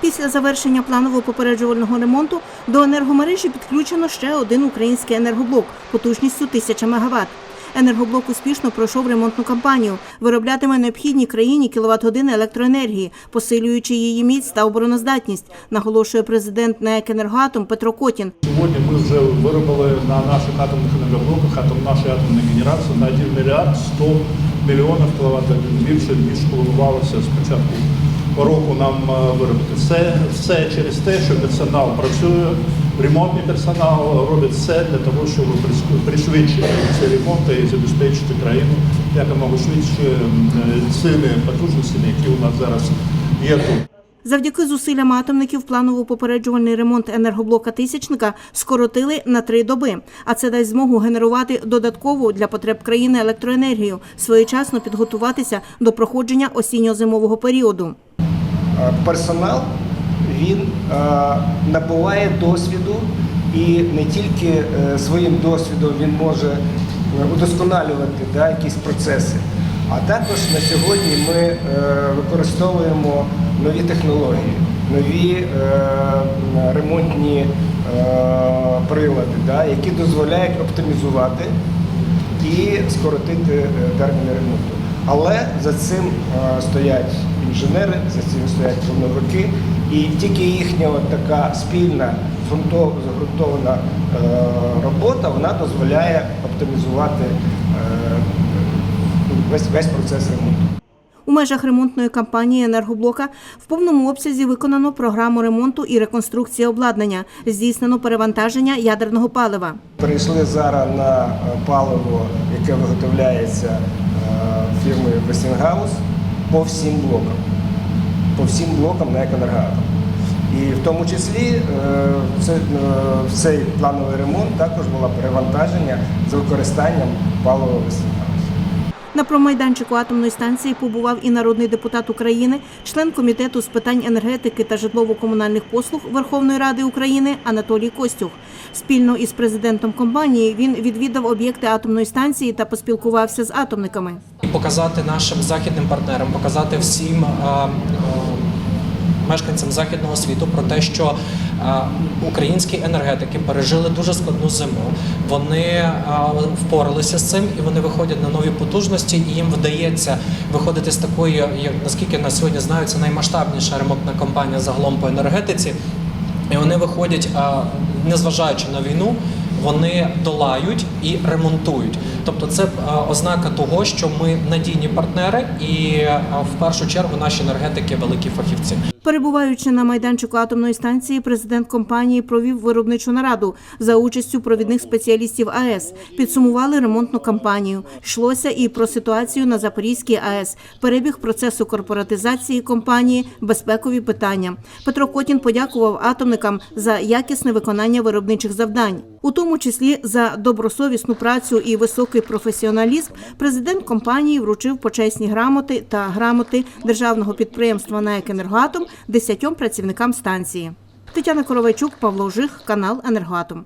Після завершення планово-попереджувального ремонту до енергомережі підключено ще один український енергоблок потужністю 1000 МВт. Енергоблок успішно пройшов ремонтну кампанію, вироблятиме необхідні країні кіловат-години електроенергії, посилюючи її міць та обороноздатність, наголошує президент НЕК «Енергоатом» Петро Котін. Сьогодні ми вже виробили на наших атомних енергоблоках атом нашої атомної генерації на 1 мільярд 100 мільйонів кіловат більше, ніж планувалося спочатку року нам е, виробити. Це все через те, що персонал працює, ремонтний персонал робить все для того, щоб пришвидшити ці ремонти і забезпечити країну якомога швидше м, е, цими потужностями, які у нас зараз є тут. Завдяки зусиллям атомників планово-попереджувальний ремонт енергоблока тисячника скоротили на три доби. А це дасть змогу генерувати додаткову для потреб країни електроенергію, своєчасно підготуватися до проходження осінньо-зимового періоду. Е, персонал він е, набуває досвіду і не тільки е, своїм досвідом він може е, удосконалювати да, якісь процеси, а також на сьогодні ми використовуємо нові технології, нові ремонтні прилади, да, які дозволяють оптимізувати і скоротити терміни ремонту. Але за цим е, стоять інженери, за цим стоять плановики, і тільки їхня от така спільна загрунтована е, робота вона дозволяє оптимізувати е, весь, весь процес ремонту. У межах ремонтної кампанії енергоблока в повному обсязі виконано програму ремонту і реконструкції обладнання, здійснено перевантаження ядерного палива. Перейшли зараз на паливо, яке виготовляється фірмою Westinghouse по всім блокам. По всім блокам на екоенергоатом. І в тому числі е, е, цей плановий ремонт також було перевантаження з використанням палива Westinghouse. На промайданчику атомної станції побував і народний депутат України, член комітету з питань енергетики та житлово-комунальних послуг Верховної Ради України Анатолій Костюх. Спільно із президентом компанії він відвідав об'єкти атомної станції та поспілкувався з атомниками. показати нашим західним партнерам, показати всім е, мешканцям західного світу про те, що е, українські енергетики пережили дуже складну зиму. Вони е, впоралися з цим і вони виходять на нові потужності, і їм вдається виходити з такої, як наскільки на сьогодні знаю, це наймасштабніша ремонтна кампанія загалом по енергетиці. І вони виходять, е, незважаючи на війну, вони долають і ремонтують. Тобто, це е, ознака того, що ми надійні партнери, і е, в першу чергу наші енергетики великі фахівці. Перебуваючи на майданчику атомної станції, президент компанії провів виробничу нараду за участю провідних спеціалістів АЕС. Підсумували ремонтну кампанію. Йшлося і про ситуацію на Запорізькій АЕС, перебіг процесу корпоратизації компанії, безпекові питання. Петро Котін подякував атомникам за якісне виконання виробничих завдань, у тому числі за добросовісну працю і високий професіоналізм. Президент компанії вручив почесні грамоти та грамоти державного підприємства «НАЕК Енергоатом» десятьом працівникам станції. Тетяна Коровайчук, Павло Жих, канал Енергоатом.